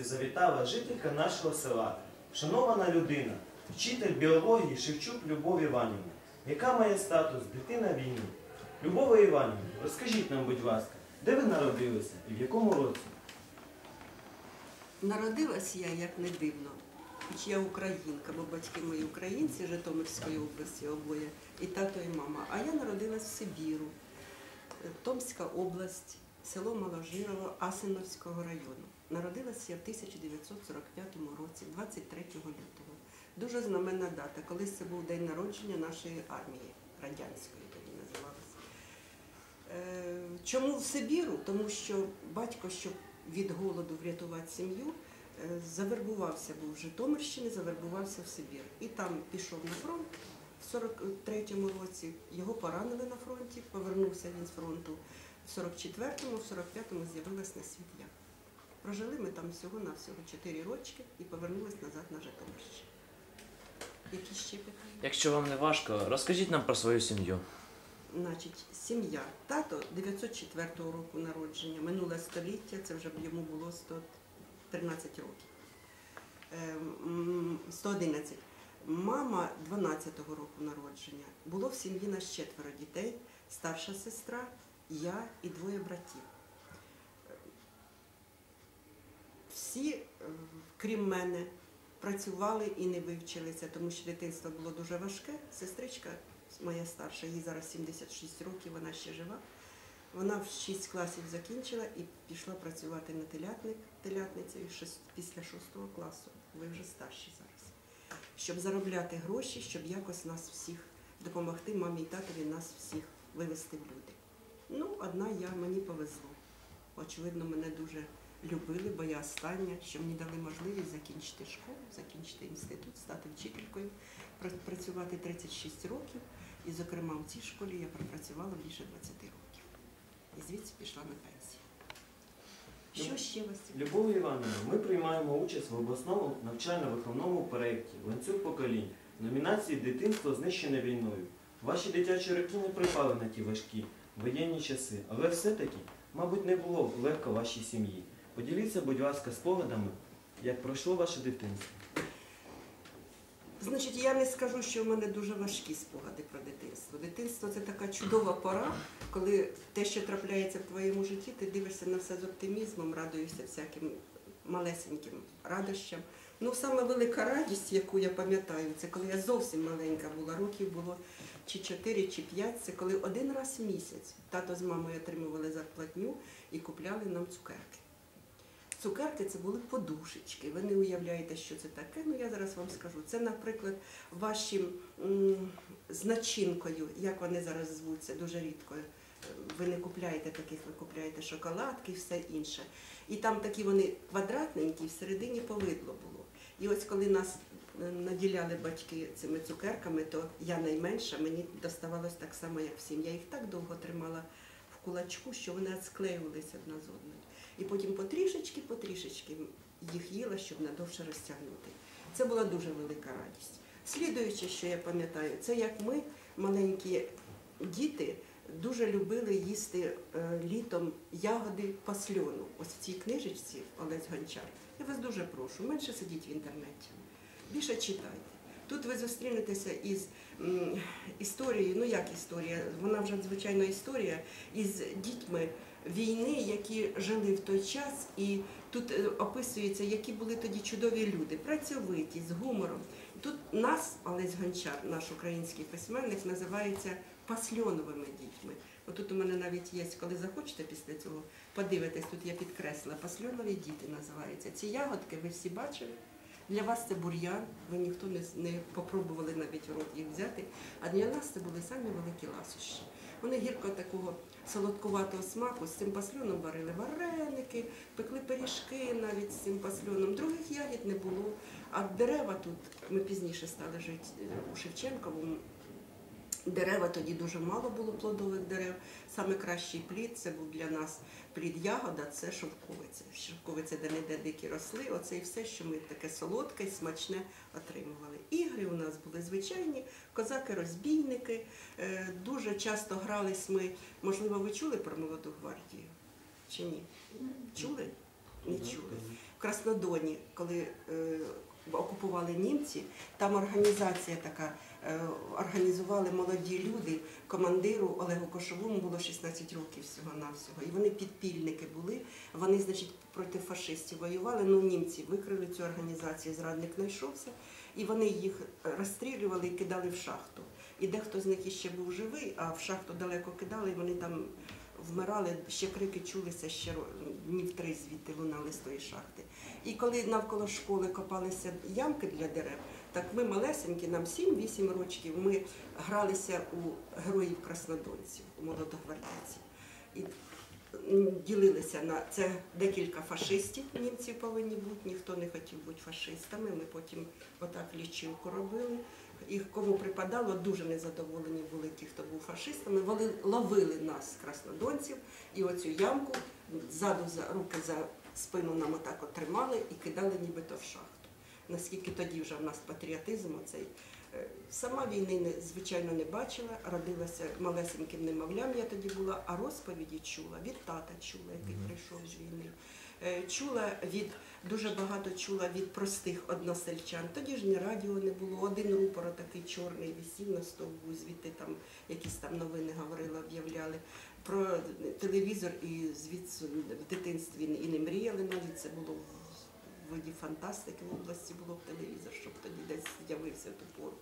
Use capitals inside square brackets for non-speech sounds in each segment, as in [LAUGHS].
гості завітала жителька нашого села, шанована людина, вчитель біології Шевчук Любов Іванівна, яка має статус дитина війни. Любова Іванівна, розкажіть нам, будь ласка, де ви народилися і в якому році? Народилась я, як не дивно, хоч я українка, бо батьки мої українці Житомирської області обоє, і тато, і мама. А я народилась в Сибіру, Томська область, село Маложирово Асиновського району. Народилася я в 1945 році, 23 лютого. Дуже знаменна дата. Колись це був день народження нашої армії радянської, тоді називалася. Е, Чому в Сибіру? Тому що батько, щоб від голоду врятувати сім'ю, е, завербувався був в Житомирщині, завербувався в Сибір. І там пішов на фронт в 43-му році. Його поранили на фронті, повернувся він з фронту в 44-му, в 45-му з'явилась на світ я. Прожили ми там всього на всього 4 рочки і повернулись назад на Житомирщину. Які ще питання? Якщо вам не важко, розкажіть нам про свою сім'ю. Значить, сім'я. Тато 904 року народження, минуле століття, це вже б йому було 113 років. Ем, 111. Мама 12-го року народження. Було в сім'ї нас четверо дітей, старша сестра, я і двоє братів. Всі, е, крім мене, працювали і не вивчилися, тому що дитинство було дуже важке. Сестричка моя старша, їй зараз 76 років, вона ще жива. Вона в 6 класів закінчила і пішла працювати на телятник, телятницею після 6 класу. Ви вже старші зараз. Щоб заробляти гроші, щоб якось нас всіх допомогти, мамі і татові нас всіх вивести в люди. Ну, одна я, мені повезло. Очевидно, мене дуже любили, бо я остання, що мені дали можливість закінчити школу, закінчити інститут, стати вчителькою, працювати 36 років. І, зокрема, в цій школі я пропрацювала більше 20 років. І звідси пішла на пенсію. Що ще вас? Любов Іванівна, ми приймаємо участь в обласному навчально-виховному проєкті Ланцюг поколінь номінації Дитинство знищене війною. Ваші дитячі роки не припали на ті важкі воєнні часи, але все-таки, мабуть, не було легко вашій сім'ї. Поділіться, будь ласка, спогадами, як пройшло ваше дитинство. Значить, я не скажу, що в мене дуже важкі спогади про дитинство. Дитинство це така чудова пора, коли те, що трапляється в твоєму житті, ти дивишся на все з оптимізмом, радуєшся всяким малесеньким радощам. Ну, саме велика радість, яку я пам'ятаю, це коли я зовсім маленька була, років було чи 4, чи 5, це коли один раз в місяць тато з мамою отримували зарплатню і купляли нам цукерки. Цукерки це були подушечки. Ви не уявляєте, що це таке. Ну я зараз вам скажу. Це, наприклад, ваші з начинкою, як вони зараз звуться, дуже рідко. е, Ви не купляєте таких, ви купляєте шоколадки і все інше. І там такі вони квадратненькі, всередині повидло було. І ось коли нас е, наділяли батьки цими цукерками, то я найменша, мені доставалось так само, як всім. Я їх так довго тримала в кулачку, що вони склеювалися одна з одною. І потім потрішечки, потрішечки їх їла, щоб надовше розтягнути. Це була дуже велика радість. Слідуюче, що я пам'ятаю, це як ми, маленькі діти, дуже любили їсти е, літом ягоди пасльону. Ось в цій книжечці Олесь Гончар. Я вас дуже прошу, менше сидіть в інтернеті, більше читайте. Тут ви зустрінетеся із історією, ну як історія, вона вже звичайно історія, із дітьми війни, які жили в той час, і тут е, описується, які були тоді чудові люди, працьовиті, з гумором. Тут нас, Олесь Гончар, наш український письменник, називається пасльоновими дітьми. Отут у мене навіть є, коли захочете після цього подивитись, тут я підкреслила, пасльонові діти називаються. Ці ягодки ви всі бачили. Для вас це бур'ян, ви ніхто не, не попробували навіть в рот їх взяти. А для нас це були самі великі ласощі. Вони гірко такого солодкуватого смаку з цим пасльоном варили вареники, пекли пиріжки навіть з цим пасльоном. Других ягід не було. А дерева тут ми пізніше стали жити е, у Шевченковому. Дерева тоді дуже мало було плодових дерев. Саме кращий плід це був для нас плід ягода, це шовковиця. Шовковиця, де не де дикі росли. Оце і все, що ми таке солодке і смачне отримували. Ігри у нас були звичайні, козаки-розбійники. Е, Дуже часто грались ми, можливо, ви чули про молоду гвардію? чи ні? Чули? Не чули. В Краснодоні, коли е, окупували німці, там організація така, е, організували молоді люди. Командиру Олегу Кошовому було 16 років всього-навсього. І вони підпільники були. Вони, значить, проти фашистів воювали. Ну, німці викрили цю організацію, зрадник знайшовся, і вони їх розстрілювали і кидали в шахту. І дехто з них іще був живий, а в шахту далеко кидали, і вони там вмирали, ще крики чулися ще днів три звідти лунали з тої шахти. І коли навколо школи копалися ямки для дерев, так ми малесенькі, нам 7-8 років, ми гралися у героїв краснодонців, у молодогвардійців. І ділилися на це декілька фашистів, німці повинні бути, ніхто не хотів бути фашистами. Ми потім отак лічилку робили. І кому припадало, дуже незадоволені були ті, хто був фашистами. Вони ловили нас, краснодонців, і оцю ямку ззаду за руки за спину нам отак от тримали і кидали нібито в шахту. Наскільки тоді вже в нас патріотизм оцей. Е, Сама війни звичайно не бачила, родилася малесеньким немовлям, я тоді була, а розповіді чула від тата чула, який прийшов з війни. Е, Чула від дуже багато чула від простих односельчан. Тоді ж ні радіо не було. Один рупор такий чорний висів на стовбу, звідти там якісь там новини говорили, об'являли. Про телевізор і звідси в дитинстві і не мріяли навіть це було виді фантастики в області було б телевізор, щоб тоді десь з'явився ту пору.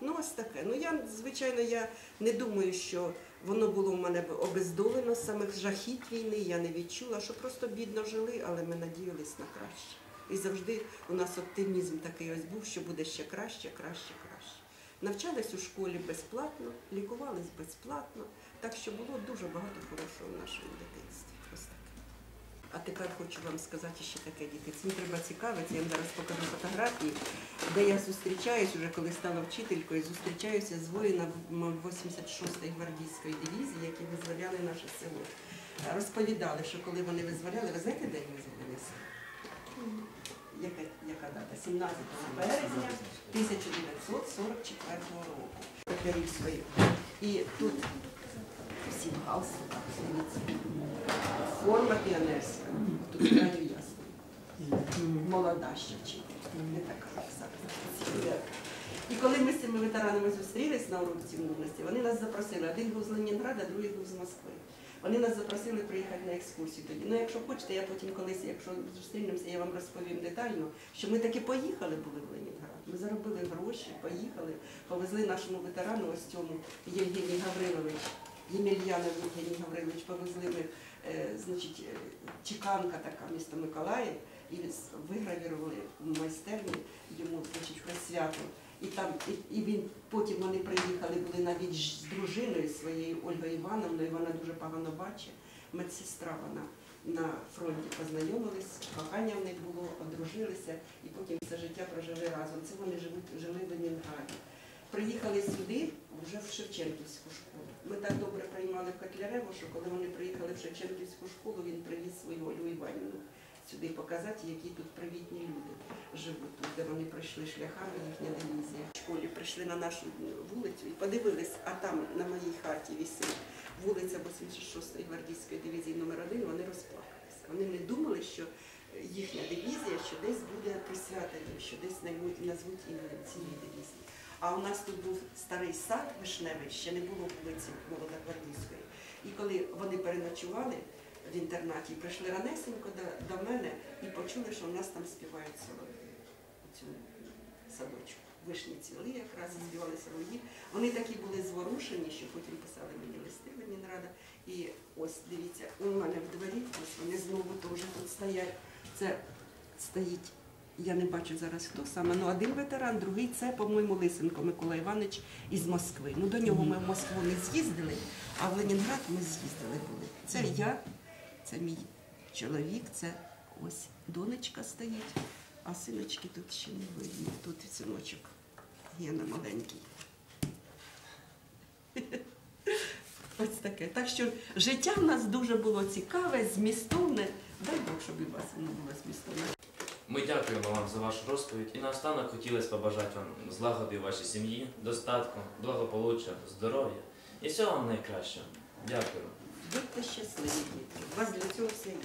Ну, ось таке. Ну я, звичайно, я не думаю, що воно було в мене обездолено самих жахіть війни. Я не відчула, що просто бідно жили, але ми надіялись на краще. І завжди у нас оптимізм такий ось був, що буде ще краще, краще, краще. Навчались у школі безплатно, лікувались безплатно, так що було дуже багато хорошого в нашому дитинстві. А тепер хочу вам сказати ще таке, діти. Цим треба цікавитися. Я вам зараз покажу фотографії, де я зустрічаюсь, уже коли стала вчителькою, зустрічаюся з воїнами 86-ї гвардійської дивізії, які визволяли наше село. Розповідали, що коли вони визволяли, ви знаєте, де їх визволяли? Яка, яка дата? 17 березня 1944 року. Паперів. І тут всі в галстуках. Форма піонерська. Тут [CLEARS THROAT] краю ясно. Молода ще вчитель. Не така як зараз. І коли ми з цими ветеранами зустрілись на уроці мудрості, вони нас запросили. Один був з Ленінграда, другий був з Москви. Вони нас запросили приїхати на екскурсію тоді. Ну, якщо хочете, я потім колись, якщо зустрінемося, я вам розповім детально, що ми таки поїхали були в Ленінград. Ми заробили гроші, поїхали, повезли нашому ветерану ось цьому Євгеній Гаврилович, Ємельянов Євгеній Гаврилович, повезли ми, е, значить, е, чеканка така, місто Миколаїв, і вигравірували в майстерні йому, значить, присвято. І там і, і він потім вони приїхали, були навіть з дружиною своєю Ольгою Івановною. Вона дуже погано бачить. Медсестра вона на фронті познайомились, кохання в них було, одружилися і потім все життя прожили разом. Це вони живуть, жили в Ленінграді. Приїхали сюди вже в Шевченківську школу. Ми так добре приймали Котляреву, що коли вони приїхали в Шевченківську школу, він привіз свою Олю Іванівну сюди показати, які тут привітні люди живуть тут, де вони пройшли шляхами, їхня дивізія. В школі прийшли на нашу вулицю і подивились, а там на моїй хаті висить вулиця 86-ї гвардійської дивізії номер 1 вони розплакалися. Вони не думали, що їхня дивізія, що десь буде присвятена, що десь назвуть іменем цієї дивізії. А у нас тут був старий сад вишневий, ще не було вулиці Молодогвардійської. І коли вони переночували в інтернаті, прийшли ранесенько до, до мене і почули, що в нас там співають солов'ї у садочку. Вишні цвіли якраз співали солов'ї. Вони такі були зворушені, що потім писали мені листи Ленінрада. І ось дивіться, у мене в дворі, ось вони знову теж тут стоять. Це стоїть, я не бачу зараз хто саме, ну один ветеран, другий це, по-моєму, Лисенко Микола Іванович із Москви. Ну до нього ми в Москву не з'їздили, а в Ленінград ми з'їздили були. Це я, це мій чоловік, це ось донечка стоїть, а синочки тут ще не видно. Тут синочок Гена маленький. [LAUGHS] Ось таке. Так що життя в нас дуже було цікаве, змістовне. Дай Бог, щоб і вас воно було змістовне. Ми дякуємо вам за вашу розповідь і наостанок хотілося побажати вам злагоди вашій сім'ї, достатку, благополуччя, здоров'я і всього вам найкращого. Дякую. Будьте щасливі, дітки. У вас для цього все є.